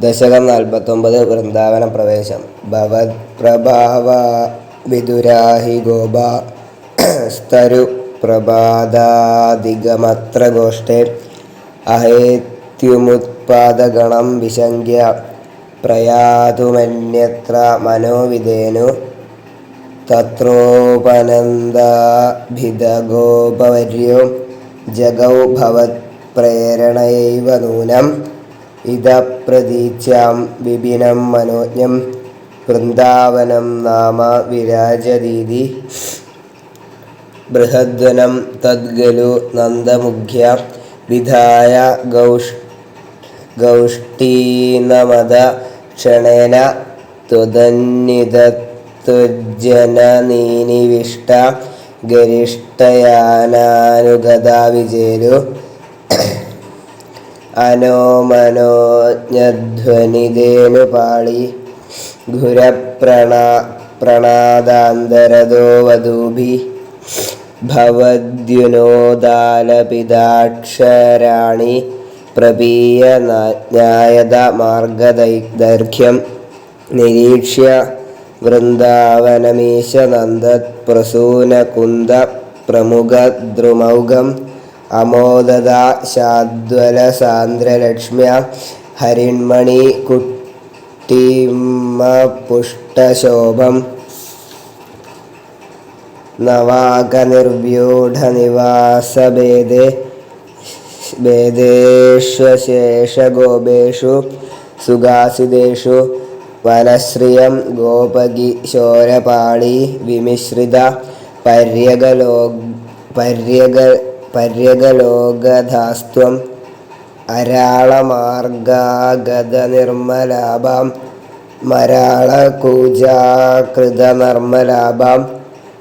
ദശകം നാൽപ്പത്തൊമ്പത് വൃന്ദാവന പ്രവേശം. ഭവത് പ്രഭാവ വിദുരാഹി ഗോപ സ്തരു പ്രഭാതാദിഗമത്ര ഗോഷ്ഠേ അഹേത്യുമുത്പാദഗണം വിശങ്ക്യ പ്രയാതുമന്യത്ര മനോവിധേനു തത്രോപനന്ദഭിതഗോപവര്യോ ജഗൗ ഭവത് പ്രേരണയൈവ നൂനം ഇതപ്രതീച്യാം വിപിനം മനോജ്ഞം വൃന്ദാവനം നാമ വിരാജരീതി ബൃഹദ്വനം തദ്ഗലു നന്ദമുഖ്യ വിധായ ഗൗഷ് ഗൗഷ്ടീനമത ക്ഷണേന ത്വതന്നിതത്വജനനീനിവിഷ്ട ഗരിഷ്ടയാനാനുഗതാ വിജേരു അനോമനോജ്ഞധ്വനിതേനു പാളി ഘുരപ്രണ പ്രണാദാന്തരതോ വധൂഭി ഭവദ്യുനോദാലപിതാക്ഷരാണി പ്രപീയ ജ്ഞായത മാർഗദൈർഘ്യം നിരീക്ഷ്യ വൃന്ദാവനമീശ നന്ദത് പ്രസൂനകുന്ദ പ്രമുഖദ്രുമൗഘം അമോദത ശാദ്വലസാന്ദ്രലക്ഷ്മ്യ ഹരിൺമണി കുട്ടിമപുഷ്ടശോഭം നവാകനിർവ്യൂഢനിവാസഭേദേ ഭേദേഷ്വശേഷഗോപേഷു സുഖാസിതേഷു വനശ്രിയം ഗോപകിശോരപാളി വിമിശ്രിത പര്യകലോ പര്യഗ പര്യഗലോകധാസ്ത്വം അരാളമാർഗാഗതനിർമ്മലാഭാം മരാളകൂജാകൃതനർമ്മലാഭാം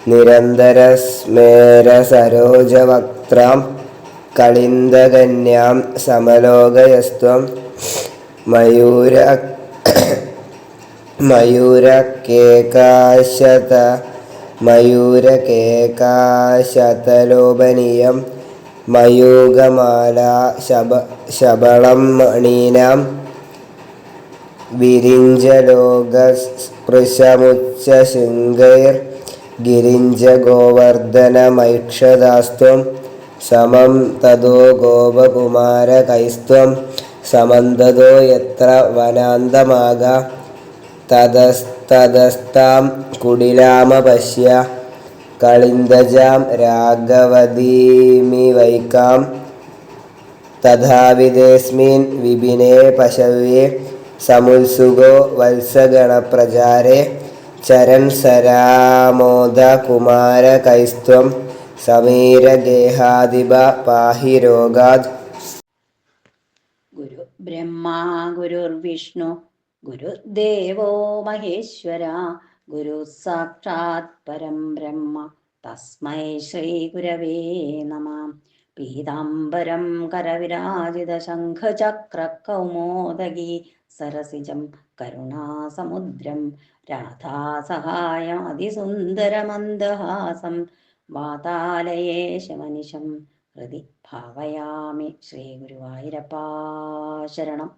നിരന്തരസ്മേരസരോജവക്ത്രാം കളിന്ദകന്യാം സമലോകയസ്ത്വം മയൂര മയൂരകേകാശത മയൂരക്കേകാശതലോപനീയം മയൂകമാല ശബ ശബളം മണീനാം വിരിഞ്ചലോകസ്പൃശമുച്ചശൃംഗൈർ ഗിരിഞ്ചഗോവർദ്ധനമൈക്ഷദാസ്ത്വം സമം തതോ ഗോപകുമാരകൈസ്ത്വം സമന്തതോ യത്ര വനാന്തമാക തതസ്തതസ്താം കളിന്ദജാം രാഘവതീമിവൈകാം തഥാവിധേസ്മിൻ വിപിനേ പശവേ സമുത്സുകോ വത്സഗണപ്രചാരേ. ചരൻ സരാമോദ സമീര സമീരഗേഹാധിപ പാഹി രോഗാത് ഗുരു ബ്രഹ്മാ ഗുരുർവിഷ്ണു ഗുരുദേവോ മഹേശ്വര. ഗുരു സാക്ഷാത് പരം ബ്രഹ്മ. തസ്മൈ ശ്രീ ഗുരവേ നമ. പീതാംബരം കരവിരാജിത ശംഖചക്ര കൗമോദഗി സരസിജം കരുണാസമുദ്രം. രാധാസഹായാതിസുന്ദരമന്ദഹാസം വാതാലയേശമനിശം ഹൃദി ഭാവയാമി ശ്രീ ഗുരുവായൂരപ്പാ ശരണം.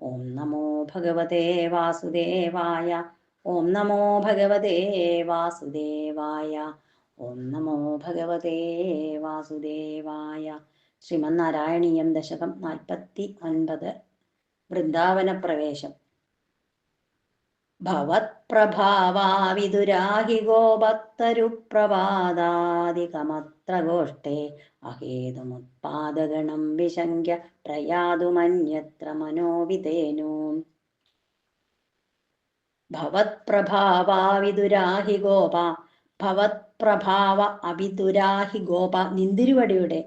ഓം നമോ ഭഗവതേ വാസുദേവായ ഓം നമോ ഭഗവതേ വാസുദേവായ. ഓം നമോ ഭഗവതേ വാസുദേവായ. ശ്രീമന്നാരായണീയം ദശകം നാൽപ്പത്തി ഒൻപത് വൃന്ദാവന പ്രവേശം ഭവത്പ്രഭാവാവിദുരാഹി ഗോപത്തരുപ്രവാദാദികമത്ര ഗോഷ്ഠേ അഹേതുമുത്പാദഗണം വിശങ്ക്യ പ്രയാതുമന്യത്ര മനോവിതേനു ഭവത്പ്രഭാവാവിദുരാഹി ഗോപ ഭവത്പ്രഭാവ അവിദുരാഹി ഗോപ നിന്തിരുവടിയുടെ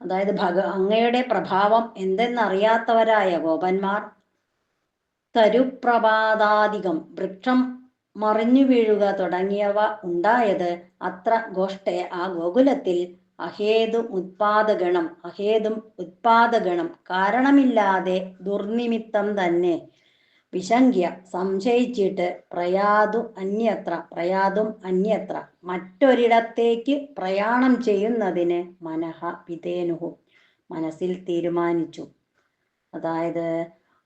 അതായത് ഭഗ അങ്ങയുടെ പ്രഭാവം എന്തെന്നറിയാത്തവരായ ഗോപന്മാർ തരുപ്രഭാതാധികം വൃക്ഷം മറിഞ്ഞു വീഴുക തുടങ്ങിയവ ഉണ്ടായത് അത്ര ഗോഷ്ടെ ആ ഗോകുലത്തിൽ അഹേതു ഉത്പാദഗണം അഹേതും ഉത്പാദഗണം കാരണമില്ലാതെ ദുർനിമിത്തം തന്നെ വിശങ്ക്യ സംശയിച്ചിട്ട് പ്രയാതു അന്യത്ര പ്രയാതും അന്യത്ര. മറ്റൊരിടത്തേക്ക് പ്രയാണം ചെയ്യുന്നതിന് മനഃ വിധേനുഹു മനസ്സിൽ തീരുമാനിച്ചു. അതായത്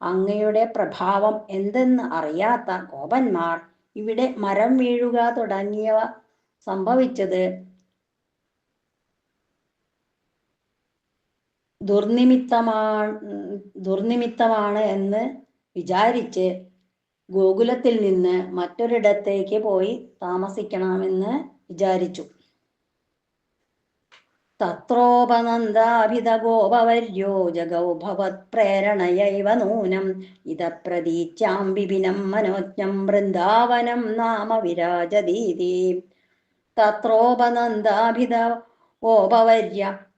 അങ്ങയുടെ പ്രഭാവം എന്തെന്ന് അറിയാത്ത ഗോപന്മാർ ഇവിടെ മരം വീഴുക തുടങ്ങിയവ സംഭവിച്ചത് ദുർനിമിത്തമാ ദുർനിമിത്തമാണ് എന്ന് വിചാരിച്ച് ഗോകുലത്തിൽ നിന്ന് മറ്റൊരിടത്തേക്ക് പോയി താമസിക്കണമെന്ന് വിചാരിച്ചു. തത്രോപനന്ദാഭിത ഗോപവർയോ പ്രേരണയൈവ നൂനം. ഇത പ്രതീച്ചാം വിപിനം മനോജ്ഞം വൃന്ദാവനം നാമ വിരാജതീതി തത്രോപനന്ദാഭിത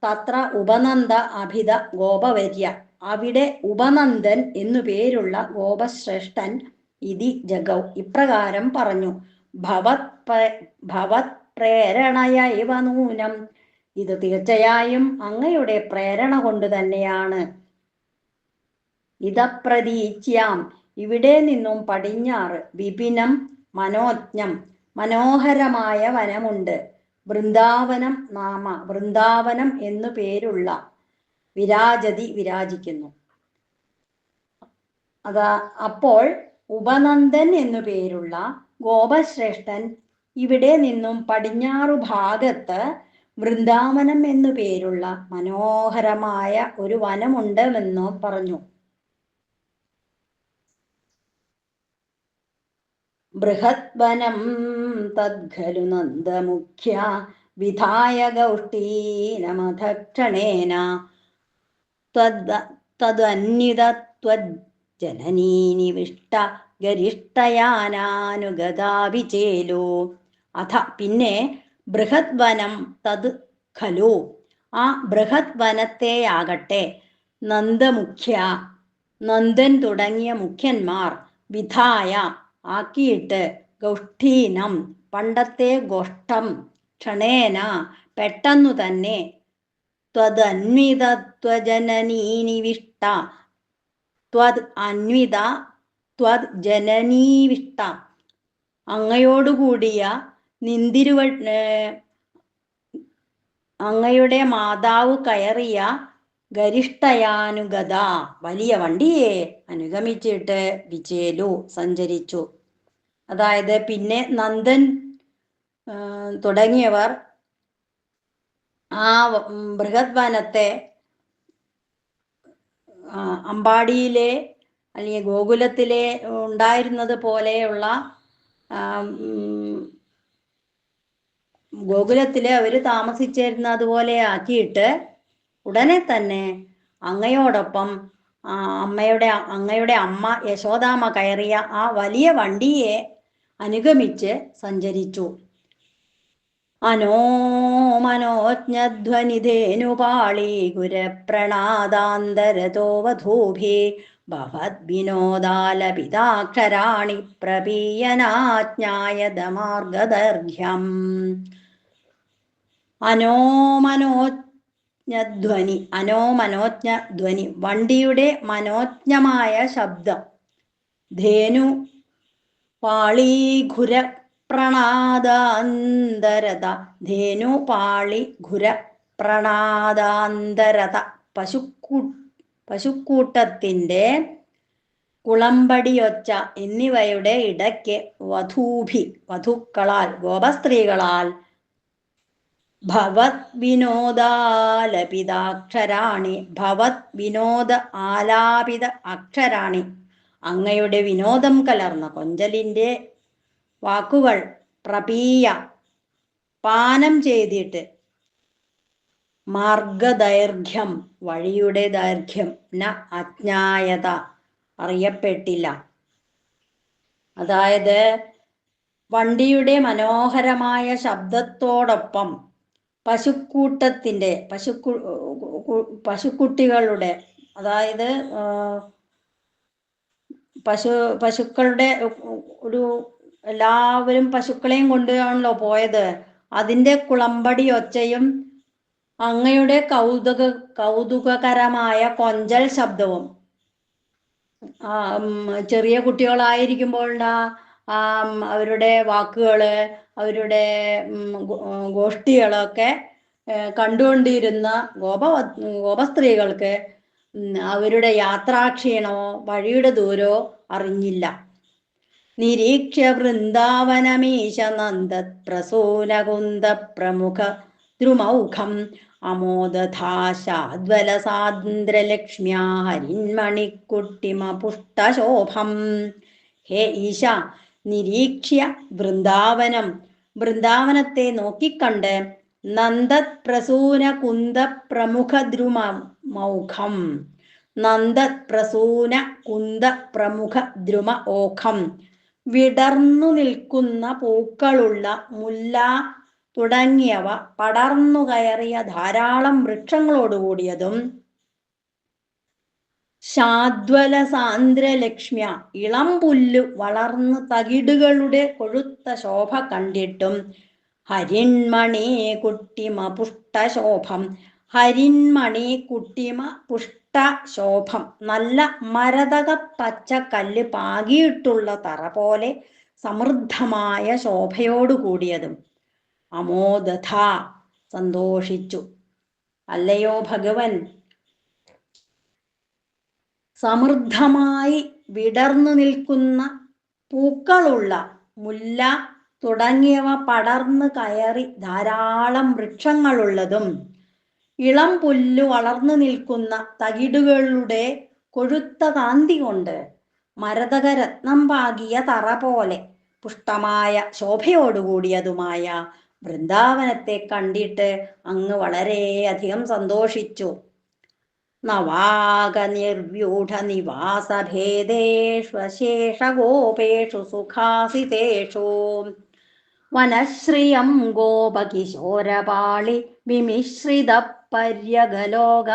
തത്ര ഉപനന്ദ അഭിത ഗോപവർയ അവിടെ ഉപനന്ദൻ എന്നു പേരുള്ള ഗോപശ്രേഷ്ഠൻ ഇതി ജഗൗ ഇപ്രകാരം പറഞ്ഞു ഭവത് ഭവത് പ്രേരണയ ഇവ നൂനം. ഇത് തീർച്ചയായും അങ്ങയുടെ പ്രേരണ കൊണ്ട് തന്നെയാണ്. ഇതപ്രതീച്യാം. ഇവിടെ നിന്നും പടിഞ്ഞാറ് വിപിനം മനോജ്ഞം. മനോഹരമായ വനമുണ്ട്. വൃന്ദാവനം നാമ വൃന്ദാവനം എന്നു പേരുള്ള വിരാജതി വിരാജിക്കുന്നു. അതാ അപ്പോൾ ഉപനന്ദൻ എന്നു പേരുള്ള ഗോപശ്രേഷ്ഠൻ ഇവിടെ നിന്നും പടിഞ്ഞാറു ഭാഗത്ത് വൃന്ദാവനം എന്നു പേരുള്ള മനോഹരമായ ഒരു വനമുണ്ട് എന്ന് പറഞ്ഞു. ബൃഹദ്വനം തദ്ഖലു നന്ദമുഖ്യ വിധായ ഗൗഷ്ടീനമധക്ഷണേന ത്വദ് തദന്യുതത്വജ്ജനനീനിവിഷ്ട ഗരിഷ്ടയാനാനുഗതാപി ചേലോ അഥ പിന്നെ ബൃഹത് വനം തത് ഖലു. ആ ബൃഹത് വനത്തെയാകട്ടെ നന്ദമുഖ്യ നന്ദൻ തുടങ്ങിയ മുഖ്യന്മാർ വിധായ ആക്കിയിട്ട് ഗൗഷ്ഠീനം പണ്ടത്തെ ഗോഷ്ഠം ക്ഷണേന പെട്ടെന്നു തന്നെ ത്വദന്വിതത്വജനനീനിവിഷ്ട. അങ്ങയോടുകൂടിയ നിന്തിരുവ അങ്ങയുടെ മാതാവ് കയറിയ ഗരിഷ്ഠയാനുഗത. വലിയ വണ്ടിയെ അനുഗമിച്ചിട്ട് വിജയലു സഞ്ചരിച്ചു. അതായത് പിന്നെ നന്ദൻ തുടങ്ങിയവർ ആ ബൃഹത് വനത്തെ അമ്പാടിയിലെ അല്ലെങ്കിൽ ഗോകുലത്തിലെ ഉണ്ടായിരുന്നത് പോലെയുള്ള ആ, അവർ താമസിച്ചിരുന്നത് അതുപോലെ ആക്കിയിട്ട് ഉടനെ തന്നെ അങ്ങയോടൊപ്പം അമ്മയുടെ അങ്ങയുടെ അമ്മ യശോദാമ്മ കയറിയ ആ വലിയ വണ്ടിയെ അനുഗമിച്ച് സഞ്ചരിച്ചു. അനോ മനോജ്ഞധ്വനിധേനുപാളി ഗുരപ്രണാദാന്തരതോ വധൂഭി ഭവദ്വിനോദാലപിതാക്ഷരാണി പ്രപീയനാജ്ഞായതമാർഗദർഘ്യം. അനോമനോജ്ഞധ്വനി അനോമനോജ്ഞധ്വനി വണ്ടിയുടെ മനോജ്ഞമായ ശബ്ദം. ധേനു പാളീഘുര പ്രണാദാന്തരത. ധേനു പാളി ഘുര പ്രണാദാന്തരത. പശുക്കൂ പശുക്കൂട്ടത്തിന്റെ കുളമ്പടിയൊച്ച എന്നിവയുടെ ഇടയ്ക്ക് വധൂഭി വധുക്കളാൽ ഗോപസ്ത്രീകളാൽ ഭവത് വിനോദാലപിതാക്ഷരാണി ഭവത് വിനോദ ആലാപിത അക്ഷരാണി. അങ്ങയുടെ വിനോദം കലർന്ന കൊഞ്ചലിന്റെ വാക്കുകൾ പ്രപീയ. പാനം ചെയ്തിട്ട് മാർഗദൈർഘ്യം വഴിയുടെ ദൈർഘ്യം ന അജ്ഞായത അറിയപ്പെട്ടില്ല. അതായത് വണ്ടിയുടെ മനോഹരമായ ശബ്ദത്തോടൊപ്പം പശുക്കൂട്ടത്തിന്റെ പശുക്കു പശുക്കുട്ടികളുടെ അതായത് പശു പശുക്കളുടെ ഒരു എല്ലാവരും പശുക്കളെയും കൊണ്ടുപോയാണല്ലോ പോയത്. അതിന്റെ കുളമ്പടി ഒച്ചയും അങ്ങയുടെ കൗതുക കൗതുകകരമായ കൊഞ്ചൽ ശബ്ദവും. ആ, ചെറിയ കുട്ടികളായിരിക്കുമ്പോൾ ആ, അവരുടെ വാക്കുകൾ അവരുടെ ഗോഷ്ഠികളൊക്കെ കണ്ടുകൊണ്ടിരുന്ന ഗോപ ഗോപസ്ത്രീകൾക്ക് അവരുടെ യാത്രാക്ഷീണമോ വഴിയുടെ ദൂരമോ അറിഞ്ഞില്ല. നിരീക്ഷ്യ വൃന്ദാവനമീശ നന്ദത് പ്രസൂനകുന്ദ പ്രമുഖ ദ്രുമൗഖം അമോദധാശാദ്വലസാന്ദ്രലക്ഷ്മ്യാ ഹരിന്മണിക്കുട്ടിമ പുഷ്ടശോഭം ഹേ ഈശ നിരീക്ഷ്യ വൃന്ദാവനം. വൃന്ദാവനത്തെ നോക്കിക്കണ്ട് നന്ദത് പ്രസൂന കുന്ദ പ്രമുഖ ദ്രുമ മൗഖം നന്ദത് പ്രസൂന കുന്ദ പ്രമുഖ ദ്രുമ ഓഖം. വിടർന്നു നിൽക്കുന്ന പൂക്കളുള്ള മുല്ല തുടങ്ങിയവ പടർന്നു കയറിയ ധാരാളം വൃക്ഷങ്ങളോടുകൂടിയതും ശാദ്വല സാന്ദ്രലക്ഷ്മ്യ ഇളം പുല്ല് വളർന്ന് തകിടുകളുടെ കൊഴുത്ത ശോഭ കണ്ടിട്ടും ഹരിൺമണി കുട്ടിമ പുഷ്ടശോഭം ഹരിൺമണി കുട്ടിമ പുഷ്ടശോഭം നല്ല മരതക പച്ച കല്ല് പാകിയിട്ടുള്ള തറ പോലെ സമൃദ്ധമായ ശോഭയോടു കൂടിയതും. അമോദഥ സന്തോഷിച്ചു. അല്ലയോ ഭഗവൻ? സമൃദ്ധമായി വിടർന്നു നിൽക്കുന്ന പൂക്കളുള്ള മുല്ല തുടങ്ങിയവ പടർന്നു കയറി ധാരാളം വൃക്ഷങ്ങളുള്ളതും ഇളം പുല്ലു വളർന്നു നിൽക്കുന്ന തകിടുകളുടെ കൊഴുത്ത കാന്തി കൊണ്ട് മരതകരത്നം പാകിയ തറ പോലെ പുഷ്ടമായ ശോഭയോടുകൂടിയതുമായ വൃന്ദാവനത്തെ കണ്ടിട്ട് അങ്ങ് വളരെയധികം സന്തോഷിച്ചു. നവാക നിർവ്യൂഢ നിവാസ ഗോപേഷു സുഖാസിതേഷു വനശ്രിയം ഗോപകിശോരപാളി വിമിശ്രിത പര്യഗലോകധാത്വം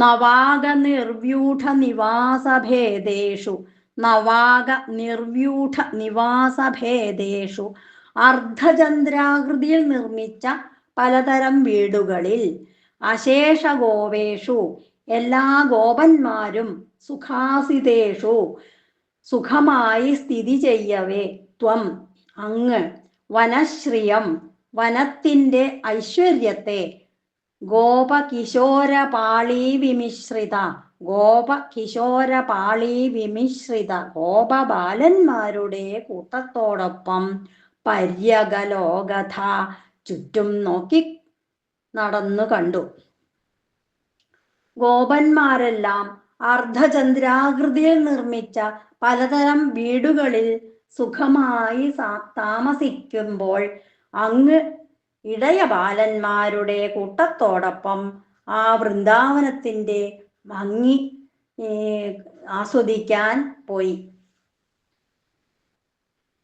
നവാക നിർവ്യൂഢ നിവാസഭേദേഷു നവാഗ നിർവ്യൂഢ നിവാസഭേദേഷു അർദ്ധചന്ദ്രാകൃതിയിൽ നിർമ്മിച്ച പലതരം വീടുകളിൽ അശേഷ ഗോവേഷു എല്ലാ ഗോപന്മാരും സുഖാസിതേഷു സുഖമായി സ്ഥിതി ചെയ്യവേ ത്വം. അങ്ങ് വനശ്രിയം വനത്തിന്റെ ഐശ്വര്യത്തെ ഗോപ കിശോര പാളി വിമിശ്രിത ഗോപ കിശോര പാളി വിമിശ്രിത ഗോപബാലന്മാരുടെ കൂട്ടത്തോടൊപ്പം പര്യകലോകഥ ചുറ്റും നോക്കി നടന്നു കണ്ടു. ഗോപന്മാരെല്ലാം അർദ്ധചന്ദ്രാകൃതിയിൽ നിർമ്മിച്ച പലതരം വീടുകളിൽ സുഖമായി താമസിക്കുമ്പോൾ അങ്ങ് ഇടയ ബാലന്മാരുടെ കൂട്ടത്തോടൊപ്പം ആ വൃന്ദാവനത്തിന്റെ ഭംഗി ആസ്വദിക്കാൻ പോയി.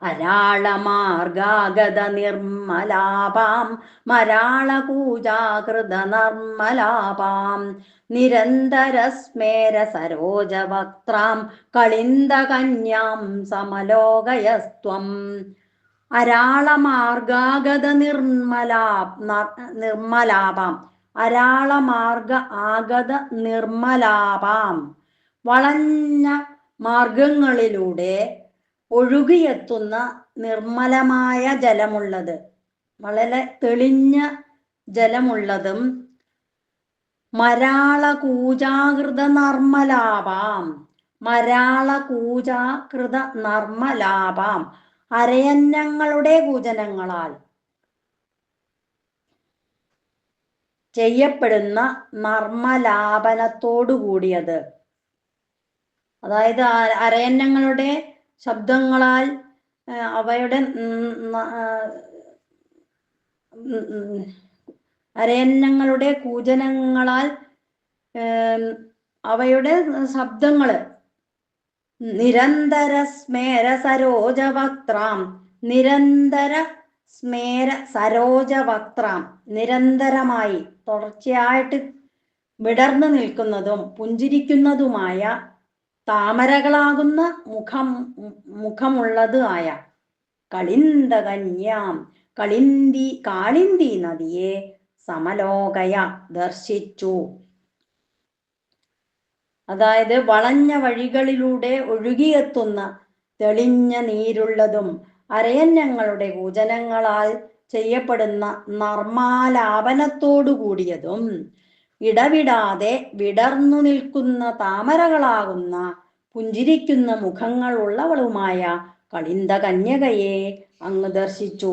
അരാളമാർഗാഗത നിർമ്മലാപാം മരാളകൂജാകൃത നിർമ്മലാപാം നിരന്തരസ്മേര സരോജവക്ത്രാം കളിന്ദകന്യാം സമലോകയസ്ത്വം. അരാളമാർഗാഗത നിർമ്മലാ നിർമ്മലാപാം. അരാളമാർഗ ആഗത നിർമ്മലാപാം. വളഞ്ഞ മാർഗങ്ങളിലൂടെ ഒഴുകിയെത്തുന്ന നിർമ്മലമായ ജലമുള്ളത്. വളരെ തെളിഞ്ഞ ജലമുള്ളതും മരാള മരാളകൂജാകൃത നർമ്മലാപാം. മരാളകൂജാകൃത നർമ്മലാപാം. അരയന്നങ്ങളുടെ കൂജനങ്ങളാൽ ചെയ്യപ്പെടുന്ന നർമ്മലാപനത്തോടു കൂടിയത്. അതായത് അരയന്നങ്ങളുടെ ശബ്ദങ്ങളാൽ അവയുടെ അരയന്നങ്ങളുടെ കൂജനങ്ങളാൽ അവയുടെ ശബ്ദങ്ങൾ നിരന്തര സ്മേര സരോജവക്ത്രാം നിരന്തര സ്മേര സരോജവക്ത്രാം. നിരന്തരമായി തുടർച്ചയായിട്ട് വിടർന്നു നിൽക്കുന്നതും പുഞ്ചിരിക്കുന്നതുമായ താമരകളാകുന്ന മുഖം മുഖമുള്ളത് ആയ കളിന്തകന്യാം കളിന്തി കാളിന്തി നദിയെ സമലോകയ ദർശിച്ചു. അതായത് വളഞ്ഞ വഴികളിലൂടെ ഒഴുകിയെത്തുന്ന തെളിഞ്ഞ നീരുള്ളതും അരയന്നങ്ങളുടെ കൂജനങ്ങളാൽ ചെയ്യപ്പെടുന്ന നർമാലാപനത്തോടു കൂടിയതും ഇടവിടാതെ വിടർന്നു നിൽക്കുന്ന താമരകളാകുന്ന പുഞ്ചിരിക്കുന്ന മുഖങ്ങളുള്ളവളുമായ കളിന്ത കന്യകയെ അങ്ങ് ദർശിച്ചു.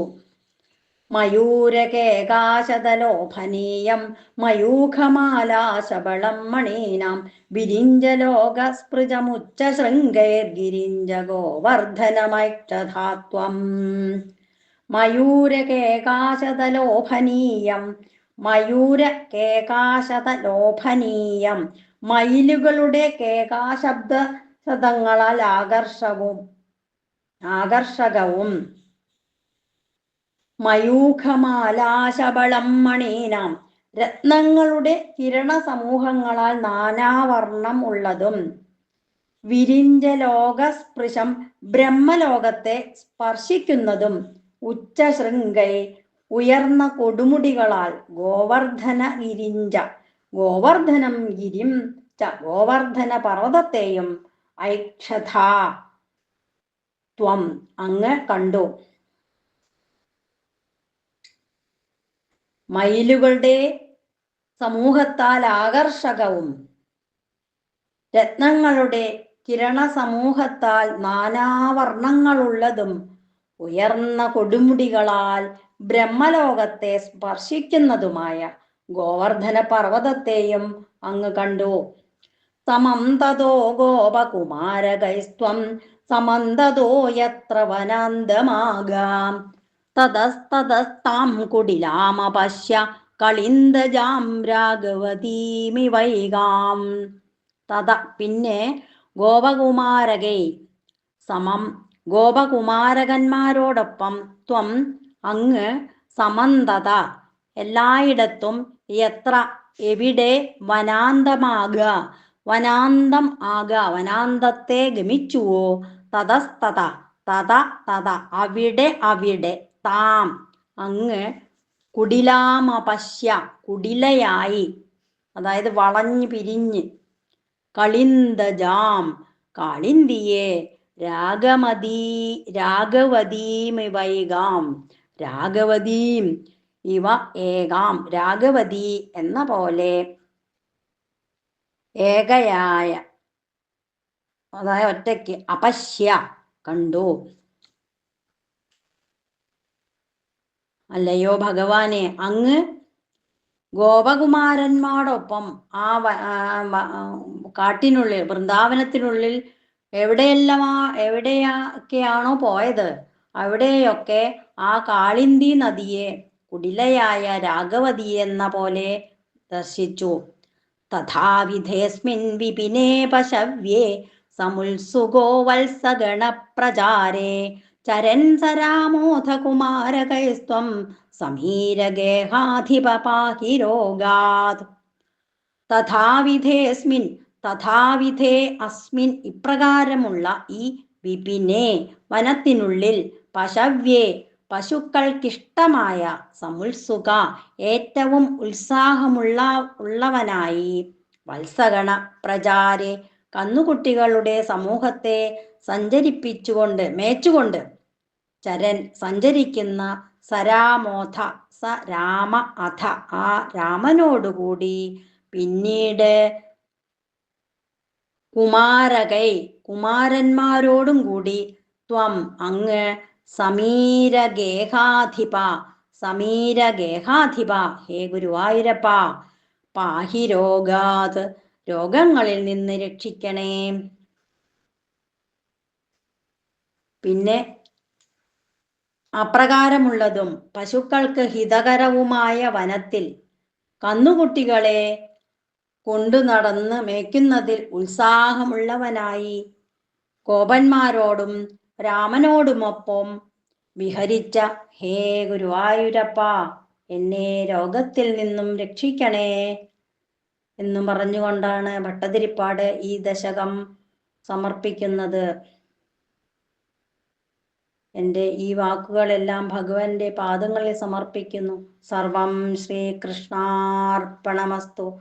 മയൂരകേകാശതലോഭനീയം മയൂഖമാലാശബളം മണീനാം വിരിഞ്ചലോകസ്പൃജമുച്ച ശൃംഗൈർഗിരിഞ്ച ഗോവർദ്ധനമൈക്ഷധാത്വം മയൂരകേകാശതലോഭനീയം മയൂര കേകാശതലോഭനീയം മയിലുകളുടെ കേകാശബ്ദ ശതങ്ങളാൽ ആകർഷവും ആകർഷകവും. മയൂഖമാലാശബളം മണീനാം. രത്നങ്ങളുടെ കിരണ സമൂഹങ്ങളാൽ നാനാവർണം ഉള്ളതും വിരിഞ്ച ലോകസ്പൃശം ബ്രഹ്മലോകത്തെ സ്പർശിക്കുന്നതും ഉച്ചശൃംഗൈ ഉയർന്ന കൊടുമുടികളാൽ ഗോവർദ്ധന ഗിരിഞ്ച ഗോവർദ്ധനം ഗിരിം ച ഗോവർദ്ധന പർവതത്തെയും ഐക്ഷഥ ത്വം അങ്ങ് കണ്ടു. മയിലുകളുടെ സമൂഹത്താൽ ആകർഷകവും രത്നങ്ങളുടെ കിരണ സമൂഹത്താൽ നാനാവർണങ്ങളുള്ളതും ഉയർന്ന കൊടുമുടികളാൽ ബ്രഹ്മലോകത്തെ സ്പർശിക്കുന്നതുമായ ഗോവർദ്ധന പർവതത്തെയും അങ്ങ് കണ്ടു. സമന്തതോ ഗോപകുമാരകൈസ്വം സമന്തതോ യത്ര വനാന്തമാകാം. തതസ്തതസ്താം കുടിലാമപശ്യ രാഘവതീമി വൈകാം. തത പിന്നെ ഗോപകുമാരകൈ. സമം ഗോപകുമാരകന്മാരോടൊപ്പം ത്വം അങ്ങ് സമന്തത. എല്ലായിടത്തും എത്ര എവിടെ വനാന്തമാക. വനാന്തം ആക വനാന്തത്തെ ഗമിച്ചുവോ. തതസ്തത തത തത അവിടെ അവിടെ. താം. അങ്ങ് കുടിലാമപശ്യ കുടിലയായി. അതായത് വളഞ്ഞു പിരിഞ്ഞ്. കളിന്തജാം കളിന്തിയെ രാഗമതീ രാഗവതീമിവൈകാം. രാഗവതീം ഇവ ഏകാം. രാഗവതി എന്ന പോലെ ഏകയായ അതായത് ഒറ്റയ്ക്ക് അപശ്യ കണ്ടു. അല്ലയോ ഭഗവാനെ അങ്ങ് ഗോപകുമാരന്മാരോടൊപ്പം ആ കാട്ടിനുള്ളിൽ വൃന്ദാവനത്തിനുള്ളിൽ എവിടെയെല്ലാം ആ- എവിടെയൊക്കെയാണോ പോയത് അവിടെയൊക്കെ ആ കാളിന്തി നദിയെ കുടിലയായ രാഘവതി എന്ന പോലെ ദർശിച്ചു. തഥാവിധേസ്മിൻ വിപിനേ പശവ്യേ സമുത്സുഗോ സരാമോധകുമാരകൈസ്ത്വം സമീരഗേഹാധിപ പാഹി രോഗാത് തഥാവിധേസ്മിൻ തഥാവിധേ അസ്മിൻ ഇപ്രകാരമുള്ള ഈ വിപിനെ വനത്തിനുള്ളിൽ പശവ്യേ പശുക്കൾക്കിഷ്ടമായ സമുത്സുക ഏറ്റവും ഉത്സാഹമുള്ള ഉള്ളവനായി. വത്സഗണ പ്രചാരെ കന്നുകുട്ടികളുടെ സമൂഹത്തെ സഞ്ചരിപ്പിച്ചുകൊണ്ട് മേച്ചുകൊണ്ട് ചരൻ സഞ്ചരിക്കുന്ന സരാമോധ സ രാമ അഥ ആ രാമനോടുകൂടി പിന്നീട് കുമാരകൈ കുമാരന്മാരോടും കൂടി ത്വം അങ്ങ് സമീരഗേഹാധിപ സമീരഗേഹാധിപ. ഹേ ഗുരുവായൂരപ്പ പാഹി രോഗാത് രോഗങ്ങളിൽ നിന്ന് രക്ഷിക്കണേ. പിന്നെ അപ്രകാരമുള്ളതും പശുക്കൾക്ക് ഹിതകരവുമായ വനത്തിൽ കന്നുകുട്ടികളെ കൊണ്ടു നടന്ന് മേയ്ക്കുന്നതിൽ ഉത്സാഹമുള്ളവനായി കോപന്മാരോടും രാമനോടുമൊപ്പം വിഹരിച്ച ഹേ ഗുരുവായൂരപ്പ എന്നെ രോഗത്തിൽ നിന്നും രക്ഷിക്കണേ എന്നും പറഞ്ഞുകൊണ്ടാണ് ഭട്ടതിരിപ്പാട് ഈ ദശകം സമർപ്പിക്കുന്നത്. എന്റെ ഈ വാക്കുകളെല്ലാം ഭഗവാന്റെ പാദങ്ങളിൽ സമർപ്പിക്കുന്നു. സർവം ശ്രീകൃഷ്ണാർപ്പണമസ്തു.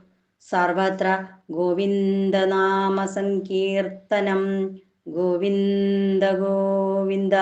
സർവത്ര ഗോവിന്ദനാമ സങ്കീർത്തനം ഗോവിന്ദ ഗോവിന്ദ.